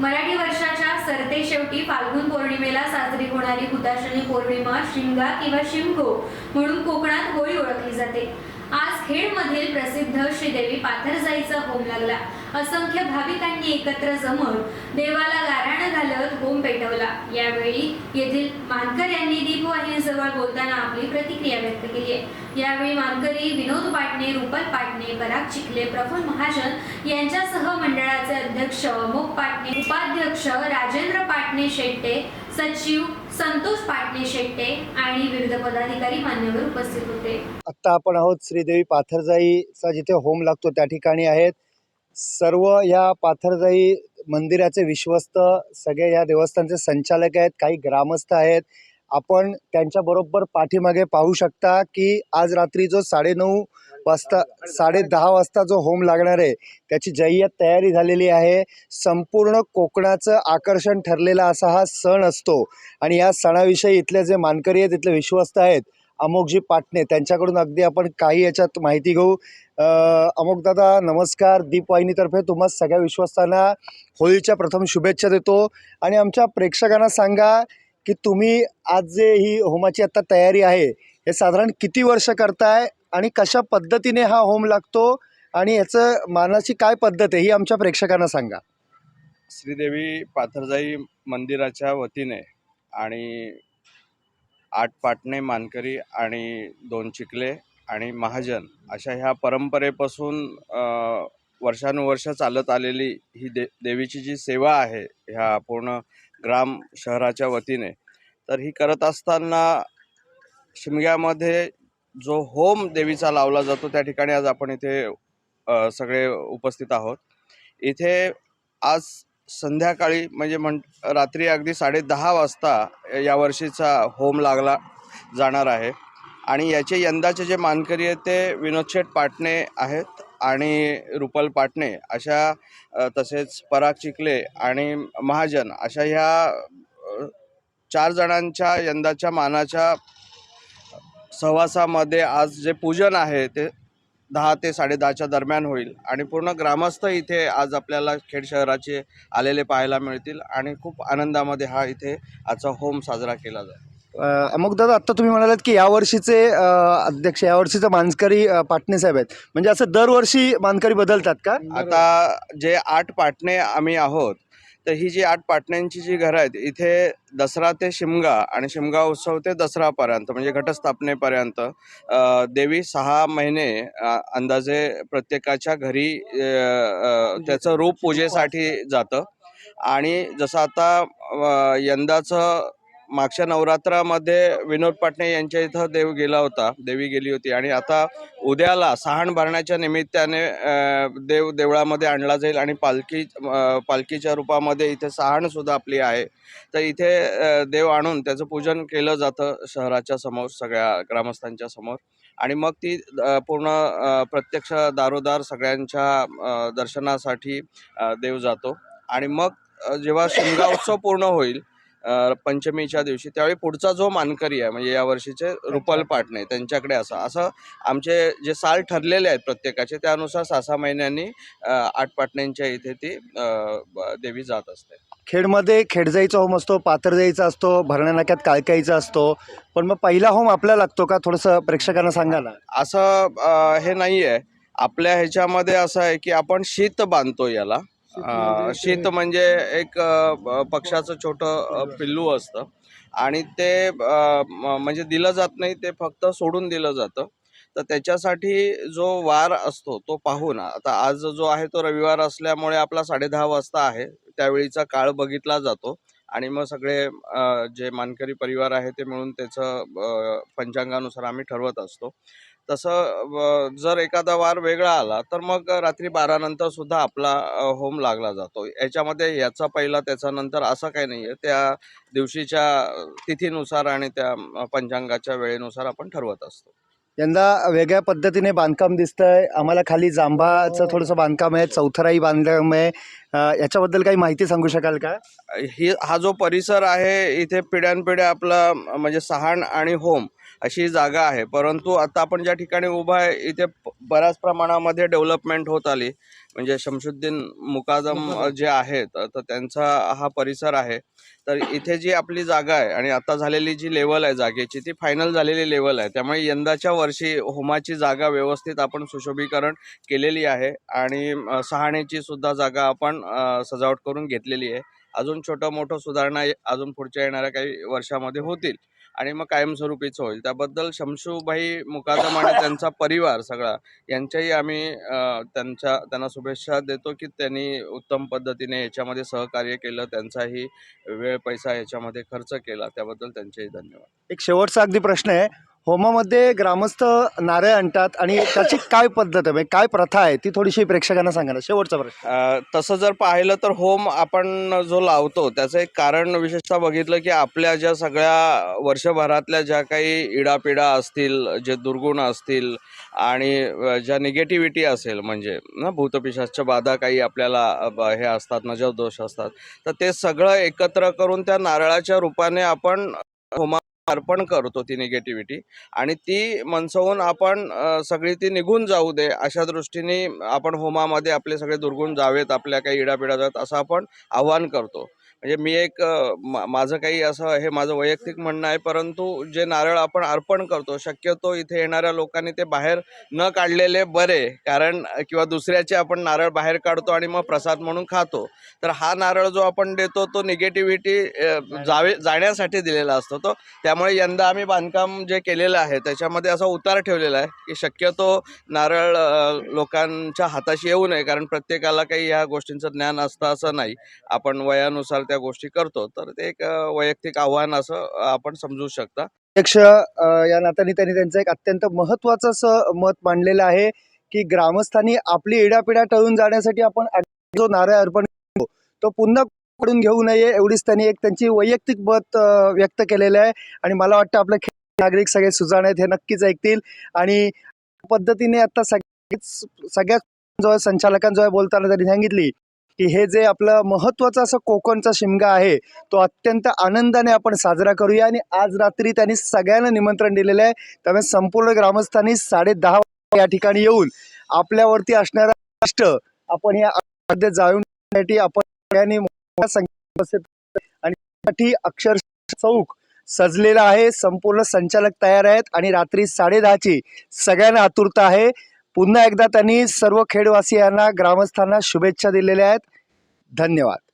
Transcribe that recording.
मराठी वर्षाच्या सरते शेवटी फाल्गुन पौर्णिमेला साजरी होणारी हुताशनी पौर्णिमा शिमगा किंवा शिमगो म्हणून कोकणात होळी ओळखली जाते. आज खेडमधील प्रसिद्ध श्रीदेवी पाथरजाईचा होम लागला. असंख्य भाविकांनी एकत्र जमून देवाला गाराणं घालत होम पेटवला. यावेळी येथील मानकर यांनी दीपवाहिनीजवळ बोलताना आपली प्रतिक्रिया व्यक्त केली आहे. यावेळी मानकरी विनोद पाटणे रुपल पाटणे पराग चिखले प्रफुल्ल महाजन यांच्यासह मंडळाचे अध्यक्ष अमोक पाटणे उपाध्यक्ष राजेंद्र पाटणे शेट्टे सचिव संतोष पाटणे शेट्टे आणि विविध पदाधिकारी मान्यवर उपस्थित होते. आता आपण आहोत श्रीदेवी पाथरजाईचा जिथे होम लागतो त्या ठिकाणी आहेत. सर्व या पाथरजाई मंदिराचे विश्वस्त सगळे या देवस्थानचे संचालक आहेत काही ग्रामस्थ आहेत. आपण त्यांच्याबरोबर पाठीमागे पाहू शकता की आज रात्री जो साडेनऊ वाजता साडे दहा वाजता जो होम लागणार आहे त्याची जय्यत तयारी झालेली आहे. संपूर्ण कोकणाचं आकर्षण ठरलेला असा हा सण असतो. आणि या सणाविषयी इथले जे मानकरी आहेत इथले विश्वस्त आहेत अमोकजी पाटणे त्यांच्याकडून अगदी आपण काही याच्यात माहिती घेऊ. अ, अमोकदादा नमस्कार. दीपवाहिनीतर्फे तुम्हा सगळ्या विश्वस्तांना होळीच्या प्रथम शुभेच्छा देतो. आणि आमच्या प्रेक्षकांना सांगा की तुम्ही आज जे ही होमाची आत्ता तयारी आहे हे साधारण किती वर्ष करताय आणि कशा पद्धतीने हा होम लागतो आणि याचं मानाची काय पद्धत आहे ही आमच्या प्रेक्षकांना सांगा. श्रीदेवी पाथरजाई मंदिराच्या वतीने आणि आठ पाटणे मानकरी आणि दोन चिखले आणि महाजन अशा ह्या परंपरेपासून वर्षानुवर्ष चालत आलेली ही दे देवीची जी सेवा आहे ह्या पूर्ण ग्राम शहराच्या वतीने तर ही करत असताना शिमग्यामध्ये जो होम देवीचा लावला जातो त्या ठिकाणी आज आपण इथे सगळे उपस्थित आहोत. इथे आज संध्याकाळी म्हणजे म्हण रात्री अगदी साडेदहा वाजता यावर्षीचा होम लागला जाणार आहे. आणि याचे यंदाचे जे मानकरी आहेत ते विनोद शेठ पाटणे आहेत आणि रुपल पाटणे अशा तसेच पराग चिखले आणि महाजन अशा ह्या चार जणांच्या यंदाच्या मानाच्या सहवासामध्ये आज जे पूजन आहे ते दहा ते साडेदहाच्या दरम्यान होईल. आणि पूर्ण ग्रामस्थ इथे आज आपल्याला खेड शहराचे आलेले पाहायला मिळतील आणि खूप आनंदामध्ये हा इथे आजचा होम साजरा केला जाईल. अ, अमोकदादा आत्ता तुम्ही म्हणालात की यावर्षीचे अध्यक्ष यावर्षीचे मानकरी पाटणे साहेब आहेत. म्हणजे असं दरवर्षी मानकरी बदलतात का? आता जे आठ पाटणे आम्ही आहोत तर ही जी आठ पाटण्यांची जी घरं आहेत इथे दसरा ते शिमगा आणि शिमगा उत्सव ते दसरापर्यंत म्हणजे घटस्थापनेपर्यंत देवी सहा महिने अंदाजे प्रत्येकाच्या घरी त्याचं रूप पूजेसाठी जातं. आणि जसं आता यंदाचं मागच्या नवरात्रामध्ये विनोद पाटणे यांच्या इथं देव गेला होता देवी गेली होती. आणि आता उद्याला सहाण भरण्याच्या निमित्ताने देव देवळामध्ये आणला जाईल आणि पालखी पालखीच्या रूपामध्ये इथे सहाणसुद्धा आपली आहे. तर इथे देव आणून त्याचं पूजन केलं जातं शहराच्या समोर सगळ्या ग्रामस्थांच्या समोर. आणि मग ती पूर्ण प्रत्यक्ष दारोदार सगळ्यांच्या दर्शनासाठी देव जातो. आणि मग जेव्हा शिमगा उत्सव पूर्ण होईल पंचमीच्या दिवशी त्यावेळी पुढचा जो मानकरी आहे म्हणजे यावर्षीचे रुपल पाटणे त्यांच्याकडे असं असं आमचे जे साल ठरलेले आहेत प्रत्येकाचे त्यानुसार सहा सहा महिन्यांनी आठ पाटण्यांच्या इथे ती देवी जात असते. खेडमध्ये खेडजाईचा होम असतो पाथरजाईचा असतो भरण्या नाक्यात काळकाईचा असतो पण मग पहिला होम आपल्याला लागतो का? थोडंसं प्रेक्षकांना सांगा ना. असं हे नाही आहे आपल्या ह्याच्यामध्ये असं आहे की आपण शीत बांधतो याला. शीत म्हणजे एक पक्षाचं छोटं पिल्लू असतं. आणि ते म्हणजे दिलं जात नाही ते फक्त सोडून दिलं जातं. तर त्याच्यासाठी जो वार असतो तो पाहून आता आज जो आहे तो रविवार असल्यामुळे आपला साडेदहा वाजता आहे. त्यावेळीचा काळ बघितला जातो. आणि मग सगळे जे मानकरी परिवार आहे ते मिळून त्याचं पंचांगानुसार आम्ही ठरवत असतो. तसं जर एखादा वार वेगळा आला तर मग रात्री बारानंतर सुद्धा आपला होम लागला जातो. याच्यामध्ये याचा पहिला त्याचा नंतर असं काही नाही आहे त्या दिवशीच्या तिथीनुसार आणि त्या पंचांगाच्या वेळेनुसार आपण ठरवत असतो. यंदा वेगळ्या पद्धतीने बांधकाम दिसतंय. आम्हाला खाली जांभाचं थोडंसं बांधकाम आहे चौथराई बांधकाम आहे. याच्याबद्दल काही माहिती सांगू शकाल का? ही हा जो परिसर आहे इथे पिढ्यानपिढ्या आपला म्हणजे सहाण आणि होम अशी जागा आहे. परंतु आता आपण ज्या ठिकाणी उभा आहे इथे बऱ्याच प्रमाणामध्ये डेव्हलपमेंट होत आली. म्हणजे शमशुद्दीन मुकादम जे आहेत तर त्यांचा हा परिसर आहे. तर इथे जी आपली जागा आहे आणि आता झालेली जी लेवल आहे जागेची ती फायनल झालेली लेवल आहे. त्यामुळे यंदाच्या वर्षी होमाची जागा व्यवस्थित आपण सुशोभीकरण केलेली आहे आणि सहाण्याची सुद्धा जागा आपण सजावट करून घेतलेली आहे. अजून छोटं मोठं सुधारणा अजून पुढच्या येणाऱ्या काही वर्षामध्ये होतील. आणि मग कायमस्वरूपीच होईल. त्याबद्दल शमशूभाई मुकादम आणि त्यांचा परिवार सगळा यांच्याही आम्ही त्यांच्या त्यांना शुभेच्छा देतो की त्यांनी उत्तम पद्धतीने याच्यामध्ये सहकार्य केलं त्यांचाही वेळ पैसा याच्यामध्ये खर्च केला. त्याबद्दल त्यांचेही धन्यवाद. एक शेवटचा अगदी प्रश्न आहे. होमामध्ये ग्रामस्थ नारळ आणतात आणि त्याची काय पद्धत आहे? म्हणजे काय प्रथा आहे? ती थोडीशी प्रेक्षकांना सांगा ना. शेवटचा प्रश्न. अ, तसं जर पाहिलं तर होम आपण जो लावतो त्याचं एक कारण विशेषतः बघितलं की आपल्या ज्या सगळ्या वर्षभरातल्या ज्या काही इडापिडा असतील जे दुर्गुण असतील आणि अ, ज्या निगेटिव्हिटी असेल म्हणजे ना भूतपिशाच्या बाधा काही आपल्याला अ, ब- हे असतात नजर दोष असतात तर ते सगळं एकत्र करून त्या नारळाच्या रूपाने आपण होमा अर्पण करतो ती निगेटिव्हिटी आणि ती मनसवून आपण सगळी ती निघून जाऊ दे अशा दृष्टीने आपण होमामध्ये आपले सगळे दुर्गुण जावेत आपल्या काही इडापिडा जावेत असं आपण आव्हान करतो. म्हणजे मी एक मा- माझं काही असं हे माझं वैयक्तिक म्हणणं आहे परंतु जे नारळ आपण अर्पण करतो शक्यतो इथे येणाऱ्या लोकांनी ते बाहेर न काढलेले बरे कारण किंवा दुसऱ्याचे आपण नारळ बाहेर काढतो आणि मग प्रसाद म्हणून खातो. तर हा नारळ जो आपण देतो तो निगेटिव्हिटी जावे जाण्यासाठी दिलेला असतो. तो त्यामुळे यंदा आम्ही बांधकाम जे केलेलं आहे त्याच्यामध्ये असा उतार ठेवलेला आहे की शक्यतो नारळ लोकांच्या हाताशी येऊ नये कारण प्रत्येकाला काही ह्या गोष्टींचं ज्ञान असतं असं नाही. आपण वयानुसार त्या गोष्टी करतो. तर ते एक वैयक्तिक आव्हान असं आपण समजू शकता. अध्यक्ष या नात्याने त्यांनी त्यांचं एक अत्यंत महत्वाचं असं मत मांडलेलं आहे की ग्रामस्थांनी आपली इडापिडा टळून जाण्यासाठी आपण जो नारा अर्पण करतो तो पुन्हा कडून घेऊ नये एवढीच त्यांनी एक त्यांची वैयक्तिक मत व्यक्त केलेलं आहे. आणि मला वाटतं आपले नागरिक सगळे सुजाण आहेत हे नक्कीच ऐकतील. आणि पद्धतीने आता सगळ्याच सगळ्याच जो संचालकांजवळ बोलताना त्यांनी सांगितली की हे जे आपलं महत्त्वाचं असं कोकणचा शिमगा आहे तो अत्यंत आनंदाने आपण साजरा करूया आणि आज रात्री त्यांनी सगळ्यांना निमंत्रण दिलेलं आहे. त्यामुळे संपूर्ण ग्रामस्थांनी साडे दहा या ठिकाणी येऊन आपल्यावरती असणारा कष्ट आपण या मध्ये जाऊन आपण सगळ्यांनी मोठ्या आणि त्यासाठी अक्षर चौक सजलेला आहे. संपूर्ण संचालक तयार आहेत आणि रात्री साडे दहाची सगळ्यांना आतुरता आहे. पुन्हा एकदा त्यांनी सर्व खेडवासियांना ग्रामस्थांना शुभेच्छा दिलेल्या आहेत. धन्यवाद.